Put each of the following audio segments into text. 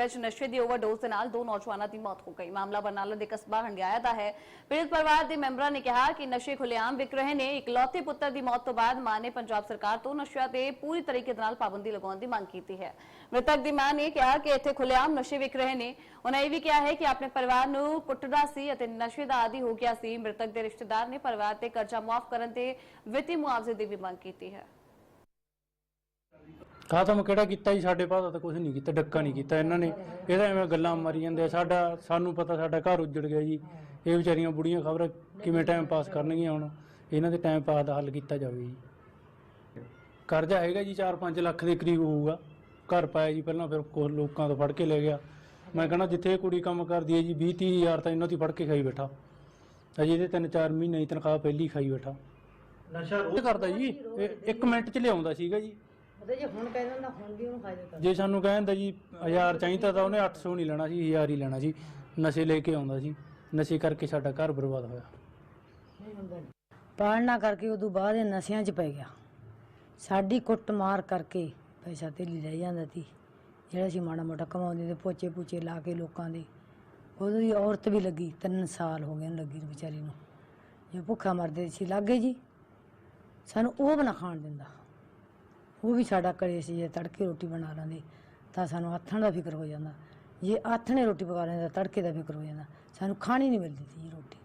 ਵਿੱਚ ਨਸ਼ੇ ਦੀ ਓਵਰਡੋਜ਼ ਦੇ ਨਾਲ ਦੋ ਨੌਜਵਾਨਾਂ ਦੀ ਮੌਤ ਹੋ ਗਈ। ਮਾਮਲਾ ਬਰਨਾਲਾ ਦੇ ਕਸਬਾ ਹੰਡਿਆਇਆ ਦਾ ਹੈ। ਪੀੜਤ ਪਰਿਵਾਰ ਦੇ ਮੈਂਬਰਾਂ ਨੇ ਕਿਹਾ ਕਿ ਨਸ਼ੇ ਖੁੱਲੇਆਮ ਵਿਕ ਰਹੇ ਨੇ। ਇਕਲੌਤੇ ਪੁੱਤਰ ਦੀ ਮੌਤ ਤੋਂ ਬਾਅਦ ਮਾਂ ਨੇ ਪੰਜਾਬ ਸਰਕਾਰ ਤੋਂ ਨਸ਼ਿਆਂ ਤੇ ਪੂਰੀ ਤਰੀਕੇ ਨਾਲ ਪਾਬੰਦੀ ਲਗਾਉਣ ਦੀ ਮੰਗ ਕੀਤੀ ਹੈ। ਮ੍ਰਿਤਕ ਦੀ ਮਾਂ ਨੇ ਕਿਹਾ ਕਿ ਇੱਥੇ ਖੁੱਲੇਆਮ ਨਸ਼ੇ ਵਿਕ ਰਹੇ ਨੇ। ਉਹਨਾਂ ਇਹ ਵੀ ਕਿਹਾ ਹੈ ਕਿ ਆਪਣੇ ਪਰਿਵਾਰ ਨੂੰ ਕੁੱਟਦਾ ਸੀ ਅਤੇ ਨਸ਼ੇ ਦਾ ਆਦੀ ਹੋ ਗਿਆ ਸੀ। ਮ੍ਰਿਤਕ ਦੇ ਰਿਸ਼ਤੇਦਾਰ ਨੇ ਪਰਿਵਾਰ ਤੇ ਕਰਜ਼ਾ ਮਾਫ ਕਰਨ ਤੇ ਵਿੱਤੀ ਮੁਆਵਜ਼ੇ ਦੀ ਵੀ ਮੰਗ ਕੀਤੀ ਹੈ। ਖਤਮ ਕਿਹੜਾ ਕੀਤਾ ਜੀ? ਸਾਡੇ ਭਾਅ ਦਾ ਤਾਂ ਕੁਝ ਨਹੀਂ ਕੀਤਾ ਡੱਕਾ ਨਹੀਂ ਕੀਤਾ ਇਹਨਾਂ ਨੇ। ਇਹਦਾ ਐਵੇਂ ਗੱਲਾਂ ਮਾਰੀ ਜਾਂਦੇ ਆ। ਸਾਡਾ ਸਾਨੂੰ ਪਤਾ ਸਾਡਾ ਘਰ ਉੱਜੜ ਗਿਆ ਜੀ। ਇਹ ਵਿਚਾਰੀਆਂ ਬੁੜੀਆਂ ਖਬਰ ਕਿਵੇਂ ਟਾਈਮ ਪਾਸ ਕਰਨਗੀਆਂ ਹੁਣ? ਇਹਨਾਂ ਦੇ ਟਾਈਮ ਪਾਸ ਦਾ ਹੱਲ ਕੀਤਾ ਜਾਵੇ ਜੀ। ਕਰਜ਼ਾ ਹੈਗਾ ਜੀ 4-5 ਲੱਖ ਦੇ ਕਰੀਬ ਹੋਊਗਾ। ਘਰ ਪਾਇਆ ਜੀ ਪਹਿਲਾਂ ਫਿਰ ਕੁਝ ਲੋਕਾਂ ਤੋਂ ਫੜ ਕੇ ਲੈ ਗਿਆ। ਮੈਂ ਕਹਿੰਦਾ ਜਿੱਥੇ ਕੁੜੀ ਕੰਮ ਕਰਦੀ ਹੈ ਜੀ 20-30 ਹਜ਼ਾਰ ਤਾਂ ਇਹਨਾਂ ਦੀ ਫੜ ਕੇ ਖਾਈ ਬੈਠਾ। ਅਜੇ ਇਹਦੇ 3-4 ਮਹੀਨੇ ਦੀ ਤਨਖਾਹ ਪਹਿਲੀ ਖਾਈ ਬੈਠਾ। ਨਸ਼ਾ ਇਹ ਕਰਦਾ ਜੀ। 1 ਮਿੰਟ ਚ ਲਿਆਉਂਦਾ ਸੀਗਾ ਜੀ। ਉਹਦੇ ਜੇ ਹੁਣ ਕਹਿ ਦਿੰਦਾ ਹੁਣ ਵੀ ਉਹਨੂੰ ਫਾਇਦਾ ਕਰ ਜੇ ਸਾਨੂੰ ਕਹਿੰਦਾ ਜੀ 1000 ਚਾਹੀਦਾ ਤਾਂ ਉਹਨੇ 800 ਨਹੀਂ ਲੈਣਾ ਸੀ 1000 ਹੀ ਲੈਣਾ ਸੀ। ਨਸ਼ੇ ਲੈ ਕੇ ਆਉਂਦਾ ਸੀ। ਨਸ਼ੇ ਕਰਕੇ ਸਾਡਾ ਘਰ ਬਰਬਾਦ ਹੋਇਆ। ਨਹੀਂ ਹੁੰਦਾ ਪਾਲਣਾ ਕਰਕੇ ਉਦੋਂ ਬਾਅਦ ਇਹ ਨਸ਼ਿਆਂ 'ਚ ਪੈ ਗਿਆ। ਸਾਡੀ ਕੁੱਟ ਮਾਰ ਕਰਕੇ ਪੈਸਾ ਧੇਲੀ ਲੈ ਜਾਂਦਾ ਸੀ। ਜਿਹੜਾ ਸੀ ਮਾੜਾ ਮੋਟਾ ਕਮਾਉਂਦੇ ਤੇ ਪੋਚੇ ਪੂਚੇ ਲਾ ਕੇ ਲੋਕਾਂ ਦੇ। ਉਦੋਂ ਦੀ ਔਰਤ ਵੀ ਲੱਗੀ 3 ਸਾਲ ਹੋ ਗਏ ਉਹਨੂੰ ਲੱਗੀ ਨੂੰ ਵਿਚਾਰੀ ਨੂੰ। ਜੇ ਭੁੱਖਾ ਮਰਦੇ ਸੀ ਲੱਗੇ ਜੀ। ਸਾਨੂੰ ਉਹ ਬਣਾ ਖਾਣ ਦਿੰਦਾ। ਉਹ ਵੀ ਸਾਡਾ ਕਰੇ ਸੀ, ਜੇ ਤੜਕੇ ਰੋਟੀ ਬਣਾ ਲਾਂਦੇ ਤਾਂ ਸਾਨੂੰ ਆਥਣ ਦਾ ਫਿਕਰ ਹੋ ਜਾਂਦਾ। ਜੇ ਆਥਣੇ ਰੋਟੀ ਪਕਾ ਲੈਂਦੇ ਤਾਂ ਤੜਕੇ ਦਾ ਫਿਕਰ ਹੋ ਜਾਂਦਾ। ਸਾਨੂੰ ਖਾਣੀ ਨਹੀਂ ਮਿਲਦੀ ਸੀ ਜੀ ਰੋਟੀ,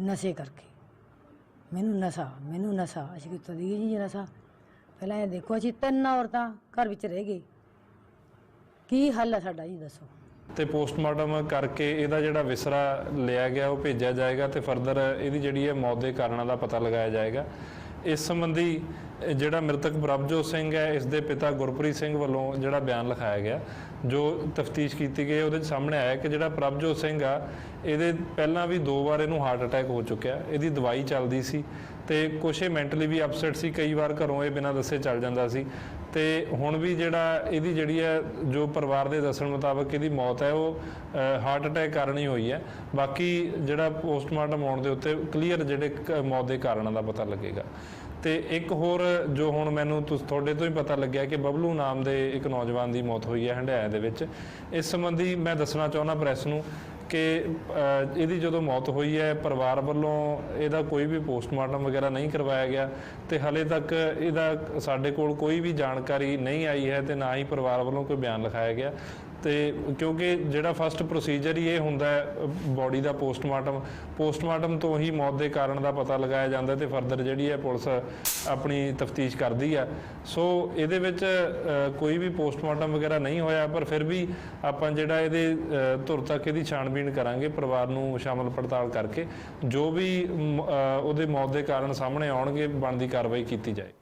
ਨਸ਼ੇ ਕਰਕੇ। ਮੈਨੂੰ ਨਸ਼ਾ ਮੈਨੂੰ ਨਸ਼ਾ, ਅਸੀਂ ਕਿੱਥੋਂ ਦੀ ਜੀ ਨਸ਼ਾ। ਪਹਿਲਾਂ ਇਹ ਦੇਖੋ, ਅਸੀਂ ਤਿੰਨ ਔਰਤਾਂ ਘਰ ਵਿੱਚ ਰਹਿ ਗਏ। ਕੀ ਹੱਲ ਹੈ ਸਾਡਾ ਜੀ, ਦੱਸੋ। ਤੇ ਪੋਸਟਮਾਰਟਮ ਕਰਕੇ ਇਹਦਾ ਜਿਹੜਾ ਵਿਸਰਾ ਲਿਆ ਗਿਆ, ਉਹ ਭੇਜਿਆ ਜਾਏਗਾ ਤੇ ਫਰਦਰ ਇਹਦੀ ਜਿਹੜੀ ਹੈ ਮੌਤ ਦੇ ਕਾਰਨਾਂ ਦਾ ਪਤਾ ਲਗਾਇਆ ਜਾਏਗਾ। ਇਸ ਸੰਬੰਧੀ ਜਿਹੜਾ ਮ੍ਰਿਤਕ ਪ੍ਰਭਜੋਤ ਸਿੰਘ ਹੈ, ਇਸ ਦੇ ਪਿਤਾ ਗੁਰਪ੍ਰੀਤ ਸਿੰਘ ਵੱਲੋਂ ਜਿਹੜਾ ਬਿਆਨ ਲਿਖਾਇਆ ਗਿਆ, ਜੋ ਤਫਤੀਸ਼ ਕੀਤੀ ਗਈ ਉਹਦੇ ਸਾਹਮਣੇ ਆਇਆ ਕਿ ਜਿਹੜਾ ਪ੍ਰਭਜੋਤ ਸਿੰਘ ਆ, ਇਹਦੇ ਪਹਿਲਾਂ ਵੀ ਦੋ ਵਾਰ ਇਹਨੂੰ ਹਾਰਟ ਅਟੈਕ ਹੋ ਚੁੱਕਿਆ, ਇਹਦੀ ਦਵਾਈ ਚੱਲਦੀ ਸੀ ਤੇ ਕੁਛ ਇਹ ਮੈਂਟਲੀ ਵੀ ਅਪਸੈਟ ਸੀ, ਕਈ ਵਾਰ ਘਰੋਂ ਇਹ ਬਿਨਾਂ ਦੱਸੇ ਚੱਲ ਜਾਂਦਾ ਸੀ। ਤੇ ਹੁਣ ਵੀ ਜਿਹੜਾ ਇਹਦੀ ਜਿਹੜੀ ਹੈ, ਜੋ ਪਰਿਵਾਰ ਦੇ ਦੱਸਣ ਮੁਤਾਬਕ ਇਹਦੀ ਮੌਤ ਹੈ, ਉਹ ਹਾਰਟ ਅਟੈਕ ਕਾਰਨ ਹੀ ਹੋਈ ਹੈ। ਬਾਕੀ ਜਿਹੜਾ ਪੋਸਟਮਾਰਟਮ ਆਉਣ ਦੇ ਉੱਤੇ ਕਲੀਅਰ ਜਿਹੜੇ ਕ- ਮੌਤ ਦੇ ਕਾਰਨਾਂ ਦਾ ਪਤਾ ਲੱਗੇਗਾ। ਤੇ ਇੱਕ ਹੋਰ ਜੋ ਹੁਣ ਮੈਨੂੰ ਤੁਸ, ਤੁਹਾਡੇ ਤੋਂ ਹੀ ਪਤਾ ਲੱਗਿਆ ਕਿ ਬਬਲੂ ਨਾਮ ਦੇ ਇੱਕ ਨੌਜਵਾਨ ਦੀ ਮੌਤ ਹੋਈ ਹੈ ਹੰਡਿਆਇਆ ਦੇ ਵਿੱਚ। ਇਸ ਸੰਬੰਧੀ ਮੈਂ ਦੱਸਣਾ ਚਾਹੁੰਦਾ ਪ੍ਰੈਸ ਨੂੰ ਕਿ ਇਹਦੀ ਜਦੋਂ ਮੌਤ ਹੋਈ ਹੈ, ਪਰਿਵਾਰ ਵੱਲੋਂ ਇਹਦਾ ਕੋਈ ਵੀ ਪੋਸਟਮਾਰਟਮ ਵਗੈਰਾ ਨਹੀਂ ਕਰਵਾਇਆ ਗਿਆ ਤੇ ਹਲੇ ਤੱਕ ਇਹਦਾ ਸਾਡੇ ਕੋਲ ਕੋਈ ਵੀ ਜਾਣਕਾਰੀ ਨਹੀਂ ਆਈ ਹੈ ਤੇ ਨਾ ਹੀ ਪਰਿਵਾਰ ਵੱਲੋਂ ਕੋਈ ਬਿਆਨ ਲਿਖਾਇਆ ਗਿਆ। ਤੇ ਕਿਉਂਕਿ ਜਿਹੜਾ ਫਸਟ ਪ੍ਰੋਸੀਜਰ ਹੀ ਇਹ ਹੁੰਦਾ ਹੈ ਬਾਡੀ ਦਾ ਪੋਸਟਮਾਰਟਮ ਪੋਸਟਮਾਰਟਮ ਤੋਂ ਹੀ ਮੌਤ ਦੇ ਕਾਰਨ ਦਾ ਪਤਾ ਲਗਾਇਆ ਜਾਂਦਾ ਤੇ ਫਰਦਰ ਜਿਹੜੀ ਹੈ ਪੁਲਿਸ ਆਪਣੀ ਤਫਤੀਸ਼ ਕਰਦੀ ਆ ਸੋ ਇਹਦੇ ਵਿੱਚ ਕੋਈ ਵੀ ਪੋਸਟਮਾਰਟਮ ਵਗੈਰਾ ਨਹੀਂ ਹੋਇਆ, ਪਰ ਫਿਰ ਵੀ ਆਪਾਂ ਜਿਹੜਾ ਇਹਦੇ ਧੁਰ ਤੱਕ ਇਹਦੀ ਛਾਣਬੀਣ ਕਰਾਂਗੇ, ਪਰਿਵਾਰ ਨੂੰ ਸ਼ਾਮਲ ਪੜਤਾਲ ਕਰਕੇ, ਜੋ ਵੀ ਉਹਦੇ ਮੌਤ ਦੇ ਕਾਰਨ ਸਾਹਮਣੇ ਆਉਣਗੇ, ਬਣਦੀ ਕਾਰਵਾਈ ਕੀਤੀ ਜਾਏ